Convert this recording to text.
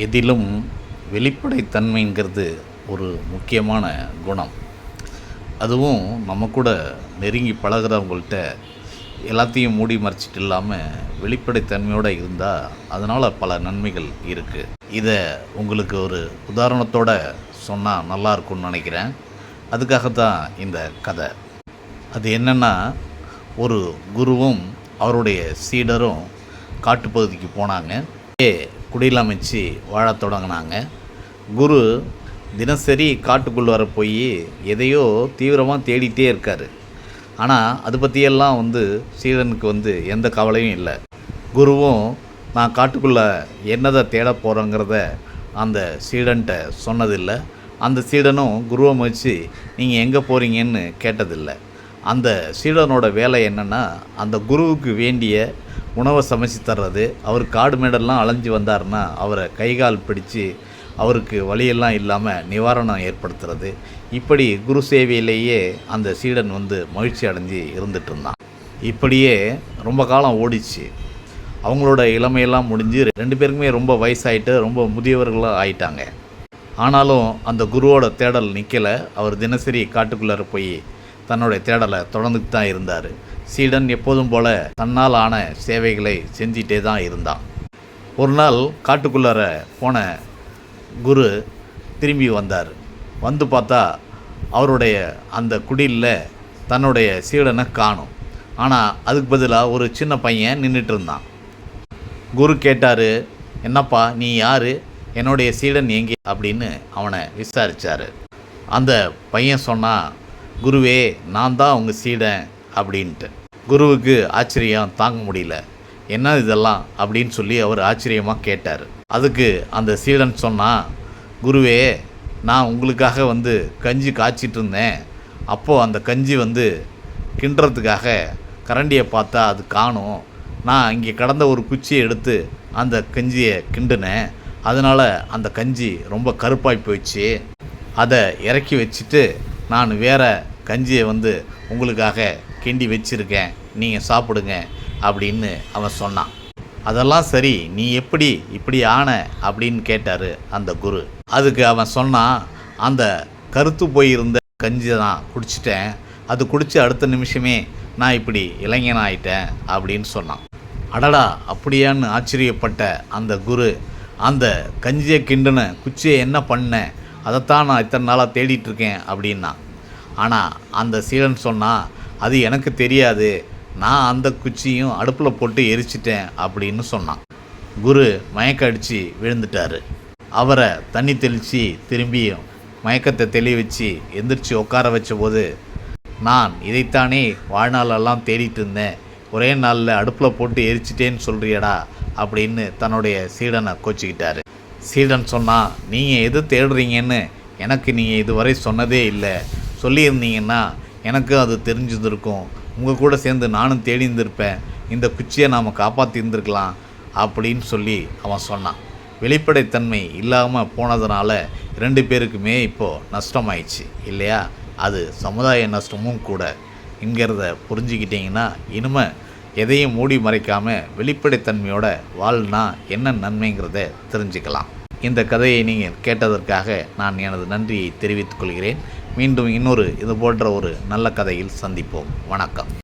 எதிலும் வெளிப்படைத்தன்மைங்கிறது ஒரு முக்கியமான குணம். அதுவும் நம்ம கூட நெருங்கி பழகிறவங்கள்ட்ட எல்லாத்தையும் மூடி மறைச்சிட்டு இல்லாமல் வெளிப்படைத்தன்மையோடு இருந்தால் அதனால் பல நன்மைகள் இருக்குது இதை உங்களுக்கு ஒரு உதாரணத்தோடு சொன்னால் நல்லாயிருக்கும்னு நினைக்கிறேன். அதுக்காக தான் இந்த கதை. அது என்னென்னா ஒரு குருவும் அவருடைய சீடரும் காட்டுப்பகுதிக்கு போனாங்க. ஏ குடியில் அமைச்சு வாழத் தொடங்கினாங்க. குரு தினசரி காட்டுக்குள்ளே வர போய் எதையோ தீவிரமாக தேடிட்டே இருக்கார். ஆனால் அது பற்றியெல்லாம் வந்து சீடனுக்கு வந்து எந்த கவலையும் இல்லை. குருவும் நான் காட்டுக்குள்ளே என்னதை தேட போகிறோங்கிறத அந்த சீடன்ட்ட சொன்னதில்லை. அந்த சீடனும் குருவை முயற்சி நீங்கள் எங்கே போகிறீங்கன்னு கேட்டதில்லை. அந்த சீடனோட வேலை என்னென்னா அந்த குருவுக்கு வேண்டிய உணவை சமைச்சு தர்றது. அவர் காடு மேடெல்லாம் அலைஞ்சு வந்தாருன்னா அவரை கைகால் பிடிச்சு அவருக்கு வழியெல்லாம் இல்லாமல் நிவாரணம் ஏற்படுத்துறது. இப்படி குரு சேவையிலேயே அந்த சீடன் வந்து மகிழ்ச்சி அடைஞ்சு இருந்துட்டு இருந்தான் இப்படியே ரொம்ப காலம் ஓடிச்சு. அவங்களோட இளமையெல்லாம் முடிஞ்சு ரெண்டு பேருக்குமே ரொம்ப வயசாயிட்டு ரொம்ப முதியவர்களாக ஆயிட்டாங்க. ஆனாலும் அந்த குருவோட தேடல் நிற்கலை அவர் தினசரி காட்டுக்குள்ளார போய் தன்னுடைய தேடலை தொடர்ந்துட்டு தான் இருந்தார். சீடன் எப்போதும் போல தன்னால் ஆன சேவைகளை செஞ்சிட்டே தான் இருந்தான். ஒரு நாள் காட்டுக்குள்ளார போன குரு திரும்பி வந்தார். வந்து பார்த்தா அவருடைய அந்த குடிலில் தன்னுடைய சீடனை காணும். ஆனால் அதுக்கு பதிலாக ஒரு சின்ன பையன் நின்றுட்டு இருந்தான். குரு கேட்டார் என்னப்பா நீ யார்? என்னுடைய சீடன் எங்கே? அப்படின்னு அவனை விசாரித்தார் அந்த பையன் சொன்னான் குருவே நான் தான் உங்கள் சீடன் அப்படின்ட்டு. குருவுக்கு ஆச்சரியம் தாங்க முடியல. என்ன இதெல்லாம்? அப்படின்னு சொல்லி அவர் ஆச்சரியமாக கேட்டார். அதுக்கு அந்த சீடன் சொன்னான் குருவே நான் உங்களுக்காக வந்து கஞ்சி காய்ச்சிட்டு இருந்தேன். அப்போது அந்த கஞ்சி வந்து கிண்டுறதுக்காக கரண்டியை பார்த்தா அது காணும். நான் இங்கே கடந்த ஒரு குச்சியை எடுத்து அந்த கஞ்சியை கிண்டினேன். அதனால் அந்த கஞ்சி ரொம்ப கருப்பாய் போயிடுச்சு. அதை இறக்கி வச்சுட்டு நான் வேறு கஞ்சியை வந்து உங்களுக்காக கிண்டி வச்சுருக்கேன். நீங்கள் சாப்பிடுங்க அப்படின்னு அவன் சொன்னான். அதெல்லாம் சரி நீ எப்படி இப்படி ஆன அப்படின்னு கேட்டார் அந்த குரு. அதுக்கு அவன் சொன்னான் அந்த கருத்து போயிருந்த கஞ்சி தான் குடிச்சிட்டேன். அது குடித்த அடுத்த நிமிஷமே நான் இப்படி இளைஞன் ஆயிட்டேன் அப்படின்னு சொன்னான். அடடா அப்படியான்னு ஆச்சரியப்பட்ட அந்த குரு அந்த கஞ்சியை கிண்டுன குச்சியை என்ன பண்ண? அதைத்தான் நான் இத்தனை நாளாக தேடிட்டுருக்கேன் அப்படின்னா ஆனால் அந்த சீலன் சொன்னால் அது எனக்கு தெரியாது. நான் அந்த குச்சியும் அடுப்பில் போட்டு எரிச்சிட்டேன் அப்படின்னு சொன்னான். குரு மயக்க அடித்து விழுந்துட்டார். அவரை தண்ணி தெளித்து திரும்பியும் மயக்கத்தை தெளி வச்சு எந்திரிச்சு உட்கார வச்சபோது நான் இதைத்தானே வாழ்நாளெல்லாம் தேடிட்டு இருந்தேன். ஒரே நாளில் அடுப்பில் போட்டு எரிச்சிட்டேன்னு சொல்கிறியடா அப்படின்னு தன்னுடைய சீடனை கோச்சிக்கிட்டாரு. சீடன் சொன்னால் நீங்கள் எது தேடுறீங்கன்னு எனக்கு நீங்கள் இதுவரை சொன்னதே இல்லை. சொல்லியிருந்தீங்கன்னா எனக்கும் அது தெரிஞ்சிருந்திருக்கும். உங்கள் கூட சேர்ந்து நானும் தேடி இருந்திருப்பேன் இந்த குச்சியை நாம் காப்பாற்றி இருந்திருக்கலாம் அப்படின்னு சொல்லி அவன் சொன்னான். வெளிப்படைத்தன்மை இல்லாமல் போனதுனால ரெண்டு பேருக்குமே இப்போது நஷ்டமாயிடுச்சு. இல்லையா? அது சமுதாய நஷ்டமும் கூட. என்கிறத புரிஞ்சுக்கிட்டிங்கன்னா இனிமே எதையும் மூடி மறைக்காமல் வெளிப்படைத்தன்மையோட வாழ்னா என்ன நன்மைங்கிறத தெரிஞ்சுக்கலாம். இந்த கதையை நீங்கள் கேட்டதற்காக நான் எனது நன்றியை தெரிவித்துக் கொள்கிறேன். மீண்டும் இன்னொரு இது போன்ற ஒரு நல்ல கதையில் சந்திப்போம். வணக்கம்.